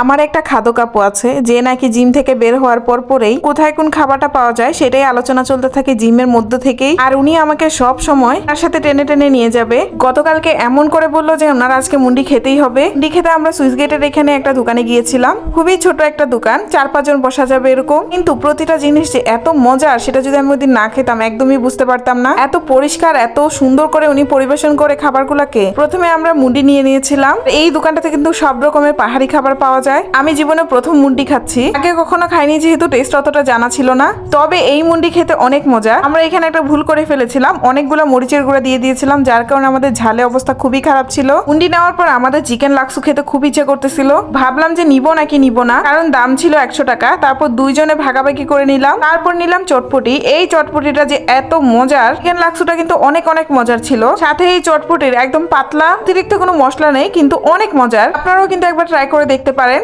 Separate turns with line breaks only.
আমার একটা খাদ্য কাপু আছে, যে নাকি জিম থেকে বের হওয়ার পর পরেই কোথায় কোন খাবারটা পাওয়া যায় সেটাই আলোচনা চলতে থাকে জিমের মধ্য থেকেই। আর উনি আমাকে সব সময় তার সাথে টেনে টেনে নিয়ে যাবে। গতকালকে এমন করে বলল যে, ওনার আজকে মুন্ডি খেতেই হবে। মুন্ডি খেতে আমরা সুইচ গেটের এখানে একটা দোকানে গিয়েছিলাম। খুবই ছোট একটা দোকান, চার পাঁচজন বসা যাবে এরকম। কিন্তু প্রতিটা জিনিস যে এত মজার সেটা যদি আমি ওদিন না খেতাম, একদমই বুঝতে পারতাম না। এত পরিষ্কার, এত সুন্দর করে উনি পরিবেশন করে খাবারগুলোকে, প্রথমে আমরা মুন্ডি নিয়ে নিয়েছিলাম। এই দোকানটাতে কিন্তু সব রকমের পাহাড়ি খাবার পাওয়া যায়। আমি জীবনে প্রথম মুন্ডি খাচ্ছি। আগে কখনো খাইনি যেহেতু টেস্ট অতটা জানা ছিল না। তবে এই মুন্ডি খেতে অনেক মজা। আমরা এখানে একটা ভুল করে ফেলেছিলাম। অনেকগুলো মরিচের গুঁড়া দিয়ে দিয়েছিলাম, যার কারণে আমাদের ঝালে অবস্থা খুবই খারাপ ছিল। মুন্ডি নেওয়ার পর আমাদের চিকেন লাক্সু খেতে খুব ইচ্ছে করতেছিল। ভাবলাম যে নিব নাকি নিব না, কারণ দাম ছিল একশো টাকা। তারপর দুইজনে ভাগাভাগি করে নিলাম। তারপর নিলাম চটপটি। এই চটপটিটা যে এত মজার, চিকেন লাক্সুটা কিন্তু অনেক অনেক মজার ছিল। সাথে এই চটপটির একদম পাতলা, অতিরিক্ত কোনো মশলা নেই, কিন্তু অনেক মজার। আপনারাও কিন্তু একবার ট্রাই করে দেখতে পারেন।